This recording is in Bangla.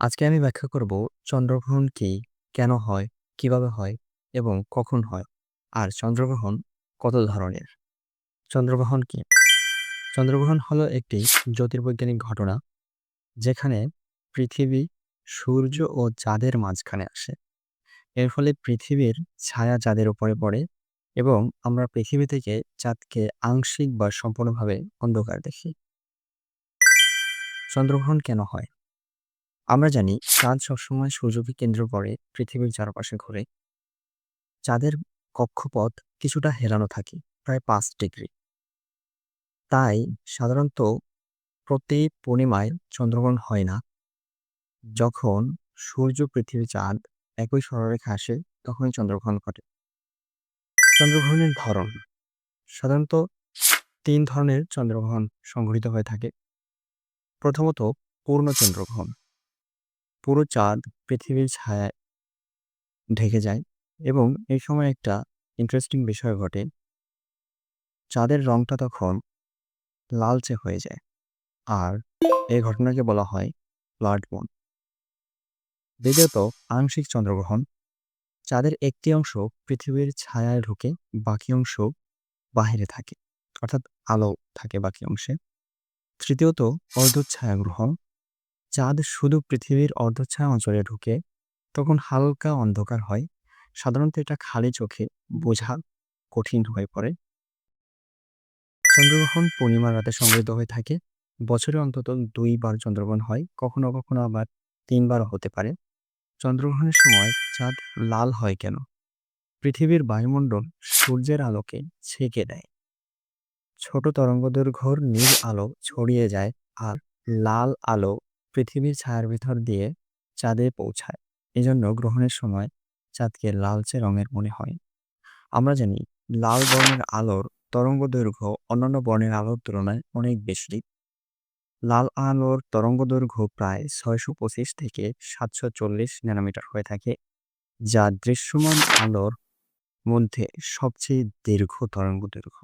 আজকে আমি ব্যাখ্যা করব চন্দ্রগ্রহণ কি, কেন হয়, কীভাবে হয় এবং কখন হয়, আর চন্দ্রগ্রহণ কত ধরনের। চন্দ্রগ্রহণ কি? চন্দ্রগ্রহণ হলো একটি জ্যোতির্বৈজ্ঞানিক ঘটনা যেখানে পৃথিবী, সূর্য ও চাঁদের মাঝখানে আসে। এর ফলে পৃথিবীর ছায়া চাঁদের উপরে পড়ে এবং আমরা পৃথিবী থেকে চাঁদকে আংশিক বা সম্পূর্ণভাবে অন্ধকার দেখি। চন্দ্রগ্রহণ কেন হয়? আমরা জানি চাঁদ সবসময় সূর্যকে কেন্দ্র করে পৃথিবীর চারপাশে ঘুরে। চাঁদের কক্ষপথ কিছুটা হেলানো থাকে, প্রায় পাঁচ ডিগ্রি। তাই সাধারণত প্রতি পূর্ণিমায় চন্দ্রগ্রহণ হয় না। যখন সূর্য পৃথিবী চাঁদ একই সরলরেখা আসে, তখনই চন্দ্রগ্রহণ ঘটে। চন্দ্রগ্রহণের ধরন। সাধারণত তিন ধরনের চন্দ্রগ্রহণ সংঘটিত হয়ে থাকে। প্রথমত, পূর্ণ চন্দ্রগ্রহণ। পুরো চাঁদ পৃথিবীর ছায়ায় ঢেকে যায় এবং এই সময় একটা ইন্টারেস্টিং বিষয় ঘটে। চাঁদের রংটা তখন লালচে হয়ে যায় আর এই ঘটনাকে বলা হয় ব্লাড মুন দ্বিতীয়ত, আংশিক চন্দ্রগ্রহণ। চাঁদের একটি অংশ পৃথিবীর ছায়ায় ঢুকে বাকি অংশ বাহিরে থাকে, অর্থাৎ আলো থাকে বাকি অংশে। তৃতীয়ত, অর্ধ ছায়াগ্রহণ। চাঁদ শুধু পৃথিবীর অর্ধছায়া অঞ্চলে ঢুকে, তখন হালকা অন্ধকার হয়। সাধারণত এটা খালি চোখে বোঝা কঠিন হয়ে পড়ে। চন্দ্রগ্রহণ পূর্ণিমার রাতে সংগৃহীত হয়ে থাকে। বছরে অন্তত দুইবার চন্দ্রগ্রহণ হয়, কখনো কখনো আবার তিনবারও হতে পারে। চন্দ্রগ্রহণের সময় চাঁদ লাল হয় কেন? পৃথিবীর বায়ুমণ্ডল সূর্যের আলোকে ছেঁকে দেয়। ছোট তরঙ্গদৈর্ঘ্যর নীল আলো ছড়িয়ে যায় আর লাল আলো পৃথিবীর ছায়ার ভিতর দিয়ে চাঁদে পৌঁছায়। এজন্য গ্রহণের সময় চাঁদকে লালচে রঙের মনে হয়। আমরা জানি, লাল বর্ণের আলোর তরঙ্গ দৈর্ঘ্য অন্যান্য বর্ণের আলোর তুলনায় অনেক বেশি। লাল আলোর তরঙ্গ দৈর্ঘ্য প্রায় ছয়শো পঁচিশ থেকে সাতশো চল্লিশ ন্যানোমিটার হয়ে থাকে, যা দৃশ্যমান আলোর মধ্যে সবচেয়ে দীর্ঘ তরঙ্গ দৈর্ঘ্য।